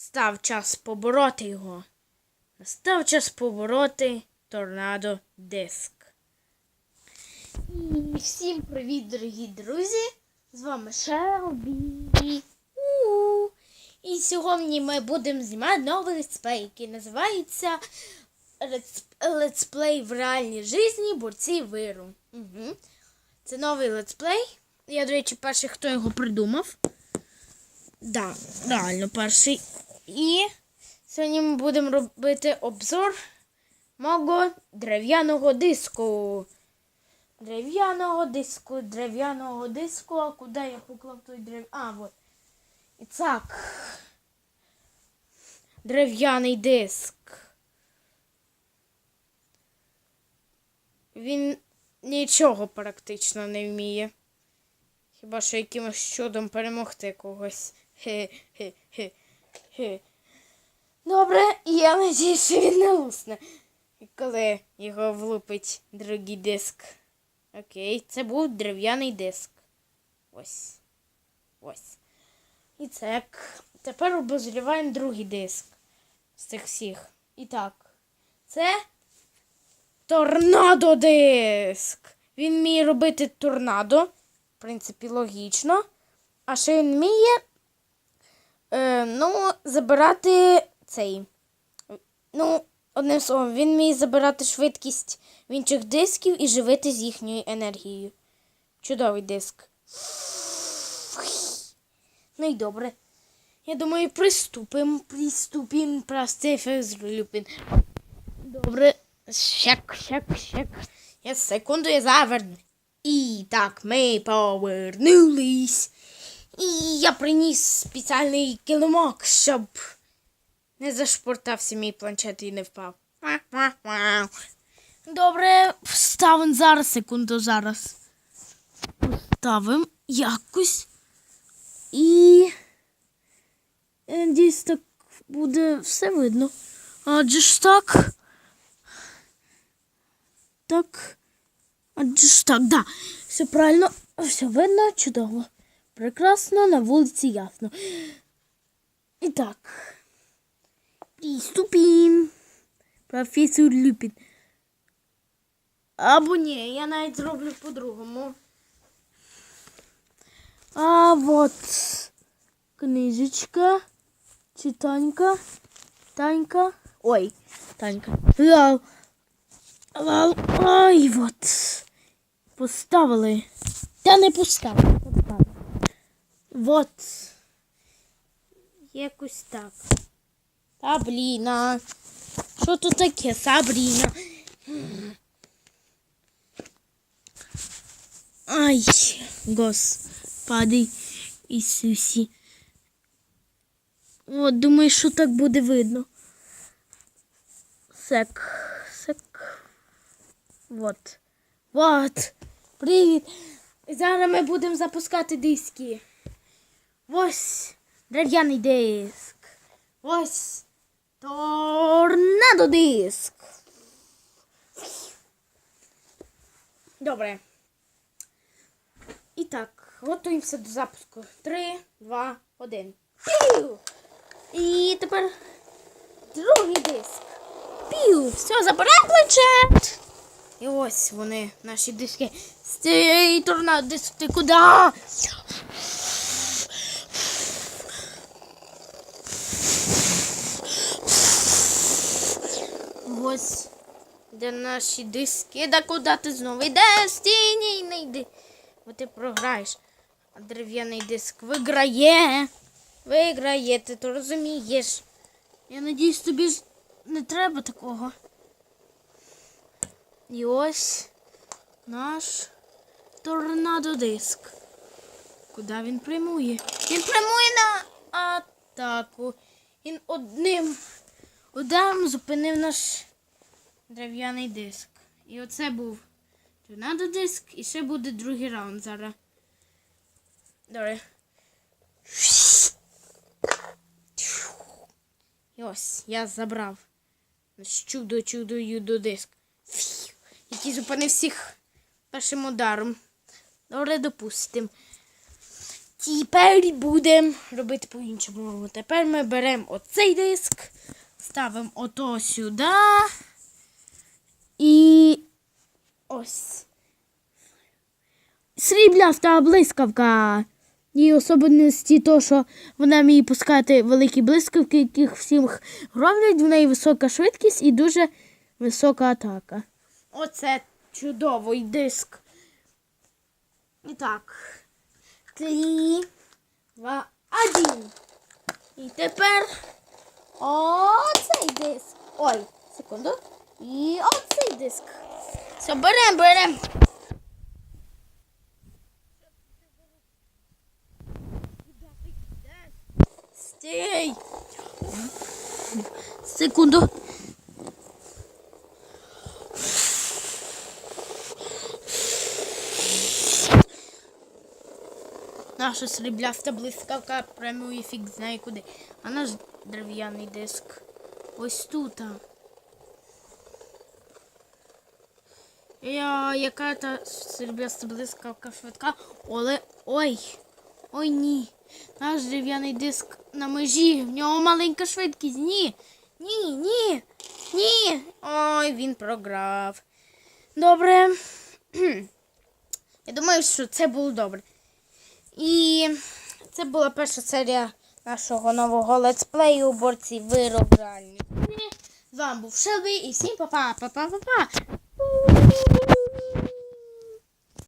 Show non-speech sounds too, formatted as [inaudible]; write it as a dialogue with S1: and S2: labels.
S1: Настав час побороти його. Настав час побороти торнадо диск. Всім привіт, дорогі друзі! З вами Шелбі. І сьогодні ми будемо знімати новий летсплей, який називається Летс- Летсплей в реальній житті борці виру. Угу. Це новий летсплей. Я, до речі, перший, хто його придумав. Да, реально перший. І сьогодні ми будемо робити обзор мого дерев'яного диску. Дерев'яного диску, дерев'яного диску. А куди я поклав той дерев... А, вот. І так. Дерев'яний диск. Він нічого практично не вміє. Хіба що якимось чудом перемогти когось. Хе-хе-хе. Добре, я надіюсь, що він не лусне. Коли його влупить другий диск. Окей, це був дерев'яний диск. Ось. Ось. І так. Тепер обозріваємо другий диск з цих всіх. І так. Це торнадо диск. Він вміє робити торнадо. В принципі, логічно. А ще він вміє е, ну, забирати цей. Ну, одним словом, він вміє забирати швидкість в інших дисків і живити з їхньою енергією. Чудовий диск. Ну і добре. Я думаю, приступимо. Приступимо. Прости, злюбин. Добре. Щек, щек, щек. Я секунду я заверну. І так, ми повернулись. І я приніс спеціальний килимок, щоб не зашпортався мій планшет і не впав. Добре, вставимо зараз, секунду зараз. Поставимо якось. І. я Надіюсь, так буде все видно. Адже ж так. Так. Адже ж так, да. Все правильно, все видно, чудово. Прекрасно, на вулиці ясно. І так. Приступім. Професор Люпін. Або ні, я навіть зроблю по-другому. А вот книжечка. Чи Танька? Танька. Ой, Танька. Лал. Лал. Ай, вот. Поставили. Та не поставили. поставили. Вот. Якось так. Сабріна. Що тут таке, Сабріна? Ай, господи Ісусі. От, думаю, що так буде видно. Сек, сек. Вот. Вот. Привіт. Зараз ми будемо запускати диски. Ось дерев'яний диск. Ось торнадо диск. Добре. І так, готуємося до запуску. Три, два, один. Пів! І тепер другий диск. Пів! Все, забираємо планшет. І ось вони, наші диски. Стій, торнадо диск, ти куди? Ось де наші диски. Да куди ти знову йдеш? Стій, ні, не йди. Бо ти програєш. А дерев'яний диск виграє. Виграє, ти то розумієш. Я надіюсь, тобі ж не треба такого. І ось наш торнадо диск. Куди він прямує? Він прямує на атаку. Він одним ударом зупинив наш дерев'яний диск. І оце був торнадо диск, і ще буде другий раунд зараз. Добре. І ось я забрав чудо чудо юдо диск. Який зупинив всіх першим ударом. Добре, допустим. Тепер будемо робити по-іншому. Тепер ми беремо оцей диск, ставимо ото сюди. І ось. Срібляста блискавка. Її особливості то, що вона вміє пускати великі блискавки, яких всім роблять. В неї висока швидкість і дуже висока атака. Оце чудовий диск. І так. Три, два, один. І тепер оцей диск. Ой, секунду. І оцей диск. Все, берем, берем. Стій. Секунду. Наша срібляста блискавка прямує фіг знає куди. А наш дерев'яний диск. Ось тут. Я, яка та срібляста блискавка швидка. Але. Ой! Ой ні. Наш дерев'яний диск на межі. В нього маленька швидкість. Ні. Ні, ні. Ні. Ой, він програв. Добре. [clears throat] Я думаю, що це було добре. І це була перша серія нашого нового летсплею у борці виробральні. З вами був Шелбі і всім па-па, па-па, па-па.